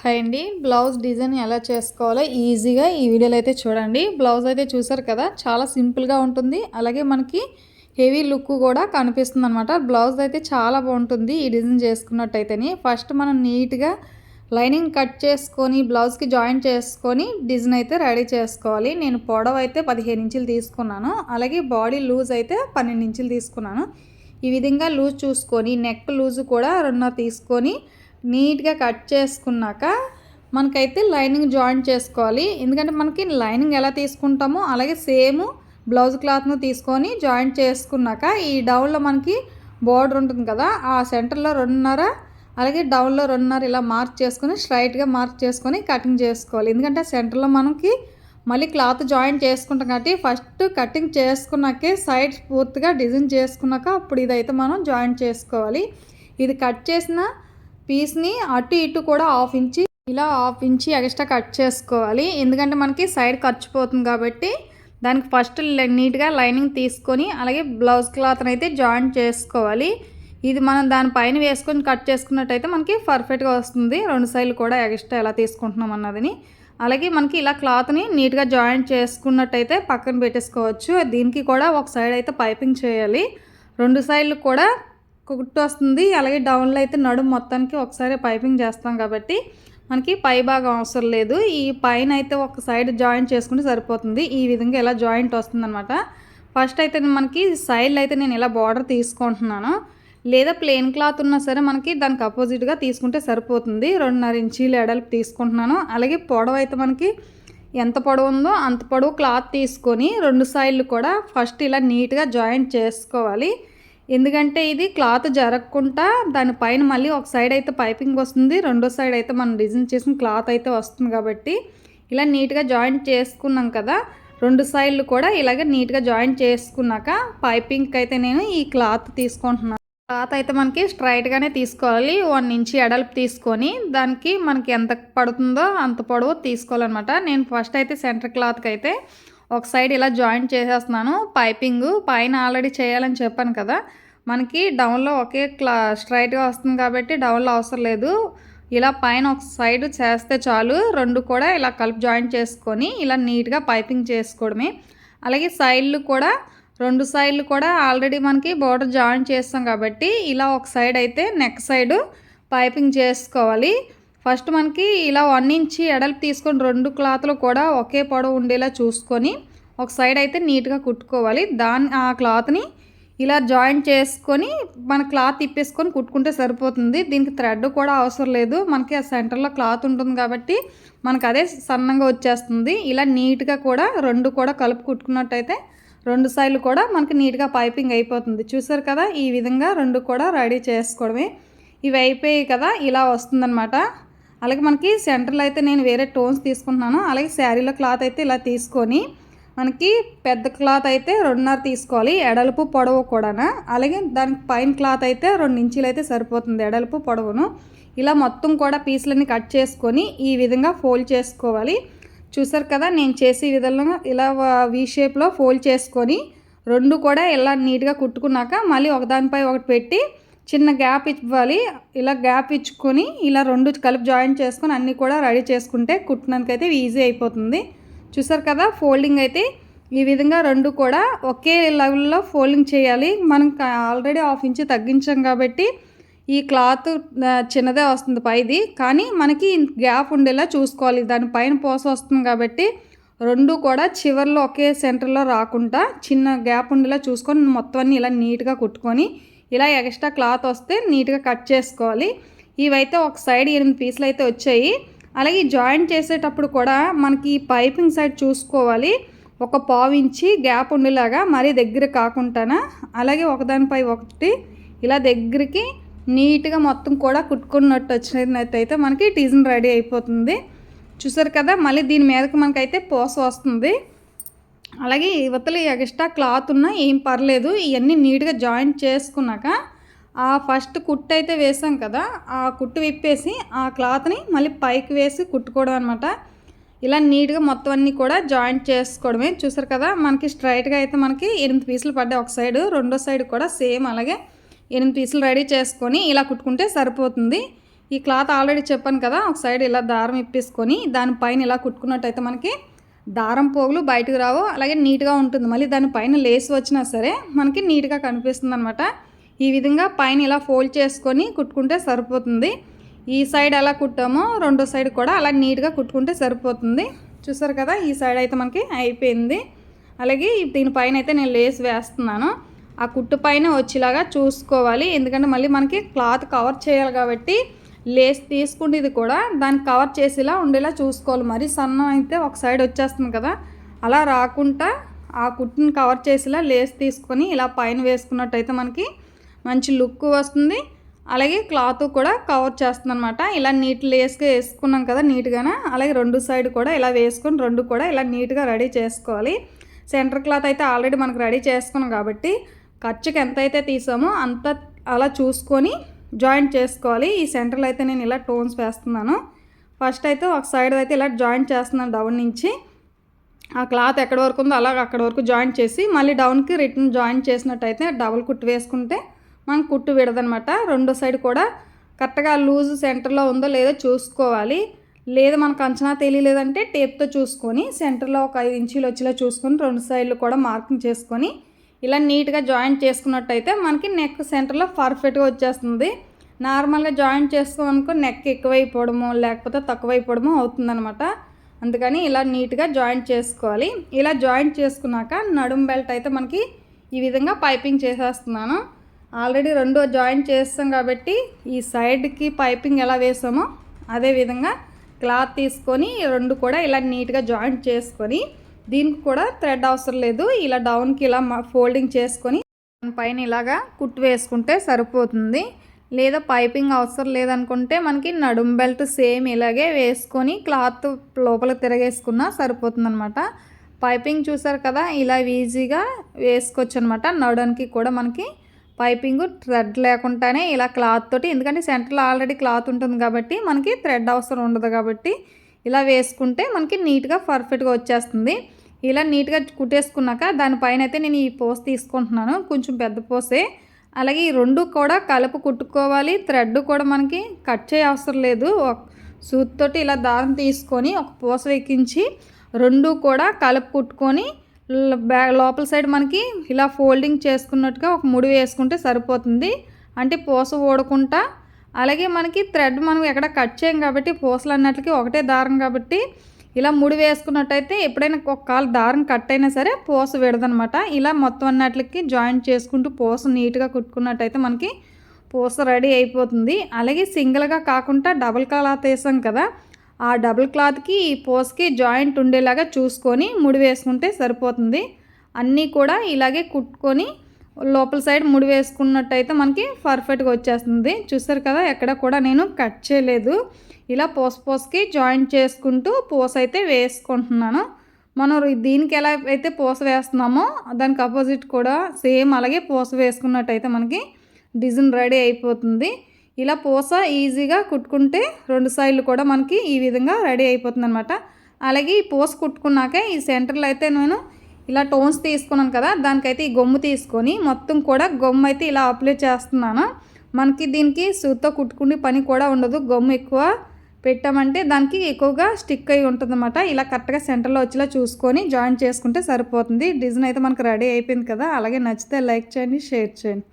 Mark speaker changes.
Speaker 1: Hi అండి. Blouse design ఎలా చేసుకోవాలో ఈజీగా ఈ వీడియోలో అయితే చూడండి. బ్లౌజ్ అయితే చూసారు కదా చాలా సింపుల్గా ఉంటుంది. అలాగే మనకి హెవీ లుక్ కూడా కనిపిస్తుంది అనమాట బ్లౌజ్ అయితే చాలా బాగుంటుంది ఈ డిజైన్ చేసుకున్నట్టయితేనే. ఫస్ట్ మనం నీట్గా లైనింగ్ కట్ చేసుకొని బ్లౌజ్కి జాయిన్ చేసుకొని డిజైన్ అయితే రెడీ చేసుకోవాలి. నేను పొడవు అయితే పదిహేను ఇంచులు తీసుకున్నాను. అలాగే బాడీ లూజ్ అయితే పన్నెండు ఇంచులు తీసుకున్నాను. ఈ విధంగా లూజ్ చూసుకొని నెక్ లూజ్ కూడా రెండున్నర తీసుకొని నీట్గా కట్ చేసుకున్నాక మనకైతే లైనింగ్ జాయిన్ చేసుకోవాలి. ఎందుకంటే మనకి లైనింగ్ ఎలా తీసుకుంటామో అలాగే సేమ్ బ్లౌజ్ క్లాత్ను తీసుకొని జాయింట్ చేసుకున్నాక ఈ డౌన్లో మనకి బోర్డర్ ఉంటుంది కదా ఆ సెంటర్లో రెండున్నర అలాగే డౌన్లో రెండున్నర ఇలా మార్క్ చేసుకొని స్ట్రైట్గా మార్క్ చేసుకొని కటింగ్ చేసుకోవాలి. ఎందుకంటే సెంటర్లో మనకి మళ్ళీ క్లాత్ జాయిన్ చేసుకుంటాం కాబట్టి ఫస్ట్ కటింగ్ చేసుకున్నాకే సైడ్స్ పూర్తిగా డిజైన్ చేసుకున్నాక అప్పుడు ఇదైతే మనం జాయిన్ చేసుకోవాలి. ఇది కట్ చేసిన పీస్ని అటు ఇటు కూడా హాఫ్ ఇంచి ఇలా హాఫ్ ఇంచి ఎక్స్ట్రా కట్ చేసుకోవాలి. ఎందుకంటే మనకి సైడ్ ఖర్చు పోతుంది కాబట్టి దానికి ఫస్ట్ నీట్గా లైనింగ్ తీసుకొని అలాగే బ్లౌజ్ క్లాత్ని అయితే జాయింట్ చేసుకోవాలి. ఇది మనం దానిపైన వేసుకొని కట్ చేసుకున్నట్టయితే మనకి పర్ఫెక్ట్గా వస్తుంది. రెండు సైడ్లు కూడా ఎక్స్ట్రా ఎలా తీసుకుంటున్నాం అన్నదని. అలాగే మనకి ఇలా క్లాత్ని నీట్గా జాయింట్ చేసుకున్నట్టయితే పక్కన పెట్టేసుకోవచ్చు. దీనికి కూడా ఒక సైడ్ అయితే పైపింగ్ చేయాలి. రెండు సైడ్లు కూడా కుట్టు వస్తుంది అలాగే డౌన్లో అయితే నడుము మొత్తానికి ఒకసారి పైపింగ్ చేస్తాం కాబట్టి మనకి పై భాగం అవసరం లేదు. ఈ పైన అయితే ఒక సైడ్ జాయింట్ చేసుకుంటే సరిపోతుంది. ఈ విధంగా ఇలా జాయింట్ వస్తుందన్నమాట. ఫస్ట్ అయితే మనకి సైడ్లో అయితే నేను ఇలా బార్డర్ తీసుకుంటున్నాను. లేదా ప్లెయిన్ క్లాత్ ఉన్నా సరే మనకి దానికి అపోజిట్గా తీసుకుంటే సరిపోతుంది. రెండున్నర ఇంచీలు ఎడల్పు తీసుకుంటున్నాను. అలాగే పొడవు అయితే మనకి ఎంత పొడవు ఉందో అంత పొడవు క్లాత్ తీసుకొని రెండు సైడ్లు కూడా ఫస్ట్ ఇలా నీట్గా జాయింట్ చేసుకోవాలి. ఎందుకంటే ఇది క్లాత్ జరగకుండా దానిపైన మళ్ళీ ఒక సైడ్ అయితే పైపింగ్ వస్తుంది రెండో సైడ్ అయితే మనం డిజైన్ చేసిన క్లాత్ అయితే వస్తుంది కాబట్టి ఇలా నీట్గా జాయింట్ చేసుకున్నాం కదా రెండు సైడ్లు కూడా ఇలాగ నీట్గా జాయింట్ చేసుకున్నాక పైపింగ్కి అయితే నేను ఈ క్లాత్ తీసుకుంటున్నాను. క్లాత్ అయితే మనకి స్ట్రైట్గానే తీసుకోవాలి వన్ ఇంచి ఎడల్పు తీసుకొని దానికి మనకి ఎంత పడుతుందో అంత పొడవు తీసుకోవాలన్నమాట. నేను ఫస్ట్ అయితే సెంటర్ క్లాత్కి అయితే ఒక సైడ్ ఇలా జాయింట్ చేసేస్తున్నాను. పైపింగ్ పైన ఆల్రెడీ చేయాలని చెప్పాను కదా. మనకి డౌన్లో ఒకే క్లా స్ట్రైట్గా వస్తుంది కాబట్టి డౌన్లో అవసరం లేదు. ఇలా పైన ఒక సైడ్ చేస్తే చాలు. రెండు కూడా ఇలా కలిపి జాయింట్ చేసుకొని ఇలా నీట్గా పైపింగ్ చేసుకోవడమే. అలాగే సైడ్లు కూడా రెండు సైడ్లు కూడా ఆల్రెడీ మనకి బోర్డర్ జాయింట్ చేస్తాం కాబట్టి ఇలా ఒక సైడ్ అయితే నెక్ సైడ్ పైపింగ్ చేసుకోవాలి. ఫస్ట్ మనకి ఇలా వన్ ఇంచి ఎడల్పు తీసుకొని రెండు క్లాత్లు కూడా ఒకే పొడవు ఉండేలా చూసుకొని ఒక సైడ్ అయితే నీట్గా కుట్టుకోవాలి. దాని ఆ క్లాత్ని ఇలా జాయింట్ చేసుకొని మన క్లాత్ తిప్పేసుకొని కుట్టుకుంటే సరిపోతుంది. దీనికి థ్రెడ్ కూడా అవసరం లేదు. మనకి ఆ సెంటర్లో క్లాత్ ఉంటుంది కాబట్టి మనకు అదే సన్నంగా వచ్చేస్తుంది. ఇలా నీట్గా కూడా రెండు కూడా కలుపు కుట్టుకున్నట్టయితే రెండు సైడ్లు కూడా మనకి నీట్గా పైపింగ్ అయిపోతుంది. చూసారు కదా? ఈ విధంగా రెండు కూడా రెడీ చేసుకోవడమే. ఇవి అయిపోయాయి కదా? ఇలా వస్తుందన్నమాట. అలాగే మనకి సెంటర్లో అయితే నేను వేరే టోన్స్ తీసుకుంటున్నాను. అలాగే శారీలో క్లాత్ అయితే ఇలా తీసుకొని మనకి పెద్ద క్లాత్ అయితే రెండున్నర తీసుకోవాలి. ఎడల్పు పొడవు కూడానా. అలాగే దానికి పైన క్లాత్ అయితే రెండు ఇంచులు అయితే సరిపోతుంది ఎడల్పు పొడవును. ఇలా మొత్తం కూడా పీసులన్నీ కట్ చేసుకొని ఈ విధంగా ఫోల్డ్ చేసుకోవాలి. చూసారు కదా నేను చేసే విధంగా ఇలా వీ షేప్లో ఫోల్డ్ చేసుకొని రెండు కూడా ఇలా నీట్గా కుట్టుకున్నాక మళ్ళీ ఒకదానిపై ఒకటి పెట్టి చిన్న గ్యాప్ ఇవ్వాలి. ఇలా గ్యాప్ ఇచ్చుకొని ఇలా రెండు కలిపి జాయిన్ చేసుకొని అన్నీ కూడా రెడీ చేసుకుంటే కుట్టినందుకైతే ఈజీ అయిపోతుంది. చూసారు కదా ఫోల్డింగ్ అయితే ఈ విధంగా రెండు కూడా ఒకే లెవెల్లో ఫోల్డింగ్ చేయాలి. మనం ఆల్రెడీ హాఫ్ ఇంచ్ తగ్గించాం కాబట్టి ఈ క్లాత్ చిన్నదే వస్తుంది పైది. కానీ మనకి గ్యాప్ ఉండేలా చూసుకోవాలి. దానిపైన పోస వస్తుంది కాబట్టి రెండు కూడా చివరిలో ఒకే సెంటర్లో రాకుండా చిన్న గ్యాప్ ఉండేలా చూసుకొని మొత్తం అన్ని ఇలా నీట్గా కుట్టుకొని ఇలా ఎక్స్ట్రా క్లాత్ వస్తే నీట్గా కట్ చేసుకోవాలి. ఇవైతే ఒక సైడ్ ఎనిమిది పీసులు అయితే వచ్చాయి. అలాగే జాయింట్ చేసేటప్పుడు కూడా మనకి పైపింగ్ సైడ్ చూసుకోవాలి. ఒక పావు ఇంచి గ్యాప్ ఉండేలాగా మరీ దగ్గర కాకుండా అలాగే ఒకదానిపై ఒకటి ఇలా దగ్గరికి నీట్గా మొత్తం కూడా కుట్టుకున్నట్టు వచ్చినట్టయితే మనకి టీజన్ రెడీ అయిపోతుంది. చూసారు కదా మళ్ళీ దీని మీదకి మనకైతే పోస వస్తుంది. అలాగే యువతలు ఎక్స్ట్రా క్లాత్ ఉన్నా ఏం పర్లేదు ఇవన్నీ నీట్గా జాయింట్ చేసుకున్నాక ఆ ఫస్ట్ కుట్టు అయితే వేసాం కదా ఆ కుట్టు విప్పేసి ఆ క్లాత్ని మళ్ళీ పైకి వేసి కుట్టుకోవడం అనమాట ఇలా నీట్గా మొత్తం అన్నీ కూడా జాయింట్ చేసుకోవడమే. చూసారు కదా మనకి స్ట్రైట్గా అయితే మనకి ఎనిమిది పీసులు పడ్డాయి. ఒక సైడు రెండో సైడ్ కూడా సేమ్ అలాగే ఎనిమిది పీసులు రెడీ చేసుకొని ఇలా కుట్టుకుంటే సరిపోతుంది. ఈ క్లాత్ ఆల్రెడీ చెప్పాను కదా ఒక సైడ్ ఇలా దారం ఇప్పేసుకొని దానిపైన ఇలా కుట్టుకున్నట్టయితే మనకి దారం పోగులు బయటకు రావు అలాగే నీట్గా ఉంటుంది. మళ్ళీ దానిపైన లేస్ వచ్చినా సరే మనకి నీట్గా కనిపిస్తుంది అనమాట ఈ విధంగా పైన ఇలా ఫోల్డ్ చేసుకొని కుట్టుకుంటే సరిపోతుంది. ఈ సైడ్ ఎలా కుట్టామో రెండో సైడ్ కూడా అలా నీట్గా కుట్టుకుంటే సరిపోతుంది. చూసారు కదా ఈ సైడ్ అయితే మనకి అయిపోయింది. అలాగే దీనిపైన అయితే నేను లేస్ వేస్తున్నాను. ఆ కుట్టు పైన వచ్చేలాగా చూసుకోవాలి. ఎందుకంటే మళ్ళీ మనకి క్లాత్ కవర్ చేయాలి కాబట్టి లేస్ తీసుకుంటేది కూడా దాన్ని కవర్ చేసేలా ఉండేలా చూసుకోవాలి. మరి సన్నం అయితే ఒక సైడ్ వచ్చేస్తుంది కదా. అలా రాకుండా ఆ కుట్టుని కవర్ చేసేలా లేస్ తీసుకొని ఇలా పైన వేసుకున్నట్టయితే మనకి మంచి లుక్ వస్తుంది. అలాగే క్లాత్ కూడా కవర్ చేస్తుంది అనమాట ఇలా నీట్ లేస్గా వేసుకున్నాం కదా నీట్గానే. అలాగే రెండు సైడ్ కూడా ఇలా వేసుకొని రెండు కూడా ఇలా నీట్గా రెడీ చేసుకోవాలి. సెంటర్ క్లాత్ అయితే ఆల్రెడీ మనకు రెడీ చేసుకున్నాం కాబట్టి ఖర్చుకి ఎంత అయితే తీసామో అంత అలా చూసుకొని జాయింట్ చేసుకోవాలి. ఈ సెంటర్లో అయితే నేను ఇలా టోన్స్ వేస్తున్నాను. ఫస్ట్ అయితే ఒక సైడ్ అయితే ఇలా జాయింట్ చేస్తున్నాను డౌన్ నుంచి. ఆ క్లాత్ ఎక్కడి వరకు ఉందో అలాగ అక్కడ వరకు జాయింట్ చేసి మళ్ళీ డౌన్కి రిటర్న్ జాయింట్ చేసినట్టయితే డబుల్ కుట్టు వేసుకుంటే మనం కుట్టు విడదనమాట. రెండో సైడ్ కూడా కరెక్ట్గా లూజ్ సెంటర్లో ఉందో లేదో చూసుకోవాలి. లేదు మనకు అంచనా తెలియలేదంటే టేప్తో చూసుకొని సెంటర్లో ఒక ఐదు ఇంచీలు వచ్చేలా చూసుకొని రెండు సైడ్లు కూడా మార్కింగ్ చేసుకొని ఇలా నీట్గా జాయింట్ చేసుకున్నట్టయితే మనకి నెక్ సెంటర్లో పర్ఫెక్ట్గా వచ్చేస్తుంది. నార్మల్గా జాయింట్ చేసుకోమనుకో నెక్ ఎక్కువైపోవడము లేకపోతే తక్కువైపోవడము అవుతుందనమాట అందుకని ఇలా నీట్గా జాయింట్ చేసుకోవాలి. ఇలా జాయింట్ చేసుకున్నాక నడుం బెల్ట్ అయితే మనకి ఈ విధంగా పైపింగ్ చేసేస్తున్నాను. ఆల్రెడీ రెండు జాయింట్ చేస్తాం కాబట్టి ఈ సైడ్కి పైపింగ్ ఎలా వేసామో అదేవిధంగా క్లాత్ తీసుకొని రెండు కూడా ఇలా నీట్గా జాయింట్ చేసుకొని దీనికి కూడా థ్రెడ్ అవసరం లేదు. ఇలా డౌన్కి ఇలా ఫోల్డింగ్ చేసుకొని పైన ఇలాగా కుట్టు వేసుకుంటే సరిపోతుంది. లేదా పైపింగ్ అవసరం లేదనుకుంటే మనకి నడుం బెల్ట్ సేమ్ ఇలాగే వేసుకొని క్లాత్ లోపల తిరగేసుకున్నా సరిపోతుంది అనమాట పైపింగ్ చూసారు కదా ఇలా ఈజీగా వేసుకోవచ్చు అనమాట నడునికి కూడా మనకి పైపింగ్ థ్రెడ్ లేకుండానే ఇలా క్లాత్ తోటి ఎందుకంటే సెంటర్లో ఆల్రెడీ క్లాత్ ఉంటుంది కాబట్టి మనకి థ్రెడ్ అవసరం ఉండదు కాబట్టి ఇలా వేసుకుంటే మనకి నీట్గా పర్ఫెక్ట్గా వచ్చేస్తుంది. ఇలా నీట్గా కుట్టేసుకున్నాక దానిపైన అయితే నేను ఈ పోస్ తీసుకుంటున్నాను. కొంచెం పెద్ద పోసే. అలాగే ఈ రెండు కూడా కలుపు కుట్టుకోవాలి. థ్రెడ్ కూడా మనకి కట్ చేయ అవసరం లేదు. సూత్ తోటి ఇలా దారం తీసుకొని ఒక పూస ఎక్కించి రెండు కూడా కలుపు కుట్టుకొని లోపల సైడ్ మనకి ఇలా ఫోల్డింగ్ చేసుకున్నట్టుగా ఒక ముడి వేసుకుంటే సరిపోతుంది. అంటే పూస ఓడకుండా అలాగే మనకి థ్రెడ్ మనం ఎక్కడ కట్ చేయం కాబట్టి పూసలు అన్నట్లకి ఒకటే దారం కాబట్టి ఇలా ముడి వేసుకున్నట్టయితే ఎప్పుడైనా ఒక కాలు దారం కట్ అయినా సరే పూస విడదనమాట. ఇలా మొత్తం అన్నట్లకి జాయింట్ చేసుకుంటూ పూస నీట్గా కుట్టుకున్నట్టయితే మనకి పూస రెడీ అయిపోతుంది. అలాగే సింగిల్గా కాకుండా డబుల్ క్లాత్ వేసాం కదా ఆ డబుల్ క్లాత్కి ఈ పూసకి జాయింట్ ఉండేలాగా చూసుకొని ముడి వేసుకుంటే సరిపోతుంది. అన్నీ కూడా ఇలాగే కుట్టుకొని లోపల సైడ్ ముడి వేసుకున్నట్టయితే మనకి పర్ఫెక్ట్గా వచ్చేస్తుంది. చూస్తారు కదా ఎక్కడ కూడా నేను కట్ చేయలేదు. ఇలా పోస్ పోసకి జాయింట్ చేసుకుంటూ పూస అయితే వేసుకుంటున్నాను. మనం దీనికి ఎలా అయితే పూస వేస్తున్నామో దానికి అపోజిట్ కూడా సేమ్ అలాగే పూస వేసుకున్నట్టయితే మనకి డిజైన్ రెడీ అయిపోతుంది. ఇలా పూస ఈజీగా కుట్టుకుంటే రెండు సైడ్లు కూడా మనకి ఈ విధంగా రెడీ అయిపోతుంది అనమాట అలాగే ఈ పూస కుట్టుకున్నాక ఈ సెంటర్లో అయితే నేను ఇలా టోన్స్ తీసుకున్నాను కదా దానికైతే ఈ గొమ్ము తీసుకొని మొత్తం కూడా గొమ్ము అయితే ఇలా అప్లై చేస్తున్నాను. మనకి దీనికి సూత్తో కుట్టుకునే పని కూడా ఉండదు. గొమ్ము ఎక్కువ పెట్టామంటే దానికి ఎక్కువగా స్టిక్ అయి ఉంటుంది ఇలా కరెక్ట్గా సెంటర్లో వచ్చేలా చూసుకొని జాయిన్ చేసుకుంటే సరిపోతుంది. డిజైన్ అయితే మనకు రెడీ అయిపోయింది కదా. అలాగే నచ్చితే లైక్ చేయండి షేర్ చేయండి.